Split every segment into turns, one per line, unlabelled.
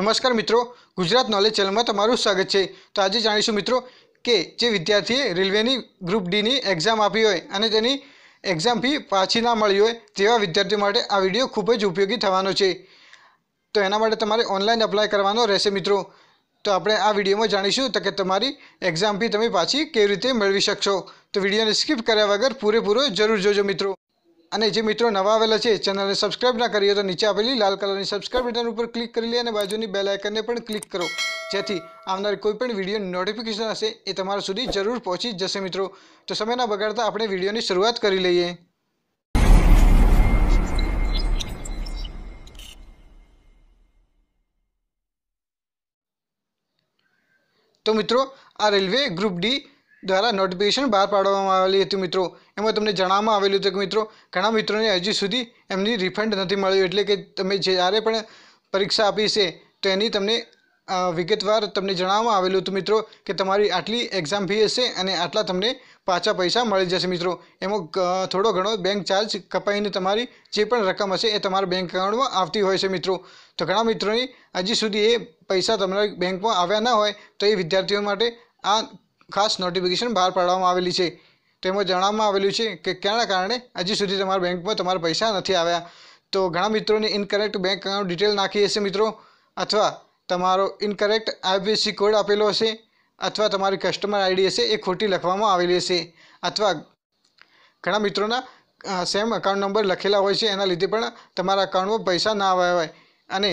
નમસ્કાર મિત્રો, ગુજરાત નોલેજ ચેનલમાં તમારું સ્વાગત છે. તો આજે જાણીશું મિત્રો કે જે વિદ્યાર્થીએ રેલવેની ગ્રુપ ડીની એક્ઝામ આપી હોય અને તેની એક્ઝામ ફી પાછી ના મળી હોય તેવા વિદ્યાર્થીઓ માટે આ વીડિયો ખૂબ જ ઉપયોગી થવાનો છે. તો એના માટે તમારે ઓનલાઈન અપ્લાય કરવાનો રહેશે મિત્રો. તો આપણે આ વિડીયોમાં જાણીશું તો કે તમારી એક્ઝામ ફી તમે પાછી કેવી રીતે મેળવી શકશો. તો વિડીયોને સ્કીપ કર્યા વગર પૂરેપૂરો જરૂર જોજો મિત્રો. અને જે મિત્રો નવા આવેલા છે ચેનલને સબસ્ક્રાઇબ ના કરી હોય તો નીચે આપેલી લાલ કલરની સબસ્ક્રાઇબ બટન ઉપર ક્લિક કરી લે અને બાજુની બેલ આઇકનને પણ ક્લિક કરો. જેથી આવનાર કોઈપણ વીડિયો નોટિફિકેશન હશે, એ તમારા સુધી જરૂર પહોંચી જશે મિત્રો. તો સમય ના બગાડતા આપણે વિડીયોની શરૂઆત કરી લઈએ. તો મિત્રો, આ રેલવે ગ્રુપ ડી દ્વારા નોટિફિકેશન બહાર પાડવામાં આવેલી હતી મિત્રો. એમાં તમને જણાવવામાં આવેલું હતું કે મિત્રો, ઘણા મિત્રોને હજી સુધી એમની રિફંડ નથી મળ્યું. એટલે કે તમે જ્યારે પણ પરીક્ષા આપી છે, તો એની તમને વિગતવાર તમને જણાવવામાં આવેલું હતું મિત્રો, કે તમારી આટલી એક્ઝામ ફી હશે અને આટલા તમને પાછા પૈસા મળી જશે મિત્રો. એમાં થોડો ઘણો બેંક ચાર્જ કપાઈને તમારી જે પણ રકમ હશે એ તમારા બેંક એકાઉન્ટમાં આવતી હોય છે મિત્રો. તો ઘણા મિત્રોની હજી સુધી એ પૈસા તમારા બેંકમાં આવ્યા ના હોય, તો એ વિદ્યાર્થીઓ માટે આ ખાસ નોટિફિકેશન બહાર પાડવામાં આવેલી છે. તેમાં જણાવવામાં આવેલું છે કે કયાના કારણે હજી સુધી તમારા બેંકમાં તમારા પૈસા નથી આવ્યા. તો ઘણા મિત્રોને ઇનકરેક્ટ બેંક એકાઉન્ટ ડિટેલ નાખી હશે મિત્રો. અથવા તમારો ઇનકરેક્ટ આઈપીએસસી કોડ આપેલો હશે. અથવા તમારી કસ્ટમર આઈડી હશે એ ખોટી લખવામાં આવેલી હશે. અથવા ઘણા મિત્રોના સેમ અકાઉન્ટ નંબર લખેલા હોય છે, એના લીધે પણ તમારા અકાઉન્ટમાં પૈસા ના આવ્યા હોય. અને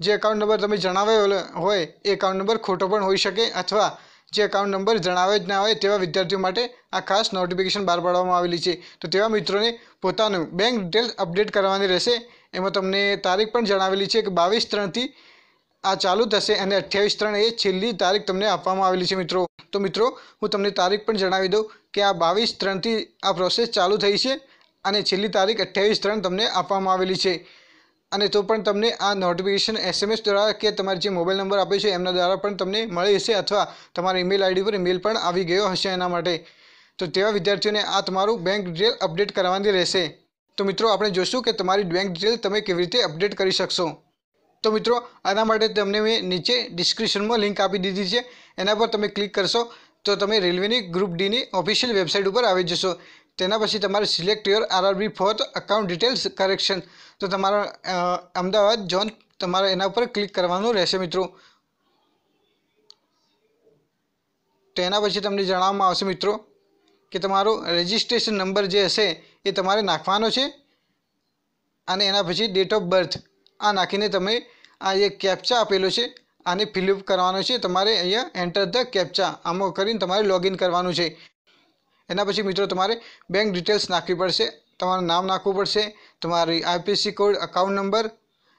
જે અકાઉન્ટ નંબર તમે જણાવ્યો હોય, એ અકાઉન્ટ નંબર ખોટો પણ હોઈ શકે. અથવા જે અકાઉન્ટ નંબર જણાવે જ ના હોય તેવા વિદ્યાર્થીઓ માટે આ ખાસ નોટિફિકેશન બહાર પાડવામાં આવેલી છે. તો તેવા મિત્રોને પોતાનું બેંક ડિટેલ્સ અપડેટ કરવાની રહેશે. એમાં તમને તારીખ પણ જણાવેલી છે કે બાવીસ ત્રણથી આ ચાલુ થશે અને અઠ્યાવીસ ત્રણ એ છેલ્લી તારીખ તમને આપવામાં આવેલી છે મિત્રો. તો મિત્રો, હું તમને તારીખ પણ જણાવી દઉં કે આ બાવીસ ત્રણથી આ પ્રોસેસ ચાલુ થઈ છે અને છેલ્લી તારીખ અઠ્યાવીસ ત્રણ તમને આપવામાં આવેલી છે. અને તો પણ તમને આ નોટિફિકેશન એસએમએસ દ્વારા કે તમારે જે મોબાઈલ નંબર આપ્યો છે એમના દ્વારા પણ તમને મળી હશે અથવા તમારા ઈમેલ આઈડી પર ઈમેલ પણ આવી ગયો હશે એના માટે. તો તેવા વિદ્યાર્થીઓને આ તમારું બેંક ડિટેલ અપડેટ કરવાની રહેશે. તો મિત્રો, આપણે જોશું કે તમારી બેંક ડિટેલ તમે કેવી રીતે અપડેટ કરી શકશો. તો મિત્રો, આના માટે તમને મેં નીચે ડિસ્ક્રિપ્શનમાં લિંક આપી દીધી છે. એના પર તમે ક્લિક કરશો તો તમે રેલવેની ગ્રુપ ડીની ઓફિશિયલ વેબસાઇટ ઉપર આવી જશો. તેના પછી તમારે select your RRB for account details correction તો તમારા અમદાવાદ ઝોન તમારે એના ઉપર ક્લિક કરવાનું રહેશે મિત્રો. તો એના પછી તમને જણાવવામાં આવશે મિત્રો કે તમારો રજિસ્ટ્રેશન નંબર જે હશે એ તમારે નાખવાનો છે અને એના પછી ડેટ ઓફ બર્થ આ નાખીને તમે આ જે કેપ્ચા આપેલો છે, આને ફિલઅપ કરવાનો છે. તમારે અહીંયા એન્ટર ધ કેપ્ચા આમાં કરીને તમારે લોગિન કરવાનું છે. એના પછી મિત્રો તમારે બેંક ડિટેલ્સ નાખવી પડશે, તમારું નામ નાખવું પડશે, તમારી આઈપીસી કોડ અકાઉન્ટ નંબર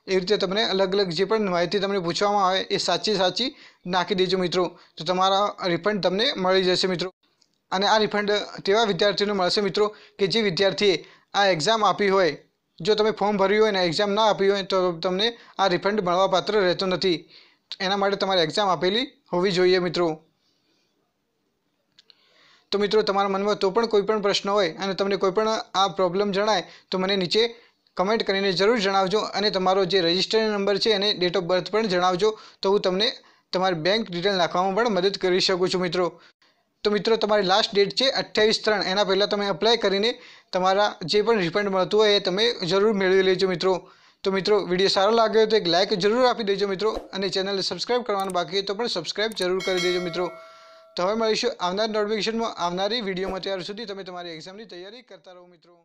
એવી રીતે તમને અલગ અલગ જે પણ માહિતી તમને પૂછવામાં આવે એ સાચી સાચી નાખી દેજો મિત્રો. તો તમારા રિફંડ તમને મળી જશે મિત્રો. અને આ રિફંડ તેવા વિદ્યાર્થીઓને મળશે મિત્રો કે જે વિદ્યાર્થીએ આ એક્ઝામ આપી હોય, જો તમે ફોર્મ ભર્યું હોય ને એક્ઝામ ના આપી હોય તો તમને આ રિફંડ મળવાપાત્ર રહેતો નથી. એના માટે તમારે એક્ઝામ આપેલી હોવી જોઈએ મિત્રો. તો મિત્રો, તમારા મનમાં તો પણ કોઈ પણ પ્રશ્ન હોય અને તમને કોઈ પણ આ પ્રોબ્લેમ જણાય, તો મને નીચે કમેન્ટ કરીને જરૂર જણાવજો અને તમારો જે રજિસ્ટર્ડ નંબર છે અને ડેટ ઓફ બર્થ પણ જણાવજો, તો હું તમને તમારી બેંક ડિટેલ નાખવામાં પણ મદદ કરી શકું છું મિત્રો. તો મિત્રો, તમારી લાસ્ટ ડેટ છે અઠ્યાવીસ ત્રણ, એના પહેલાં તમે અપ્લાય કરીને તમારા જે પણ રિફંડ મળતું હોય એ તમે જરૂર મેળવી લેજો મિત્રો. તો મિત્રો, વીડિયો સારો લાગ્યો તો એક લાઇક જરૂર આપી દેજો મિત્રો અને ચેનલને સબસ્ક્રાઈબ કરવાનું બાકી તો પણ સબસ્ક્રાઇબ જરૂર કરી દેજો મિત્રો. તો હવે મળીશું આવનાર નોટિફિકેશનમાં આવનારી વિડીયોમાં ત્યાર સુધી તમે તમારી એક્ઝામની તૈયારી કરતા રહો મિત્રો.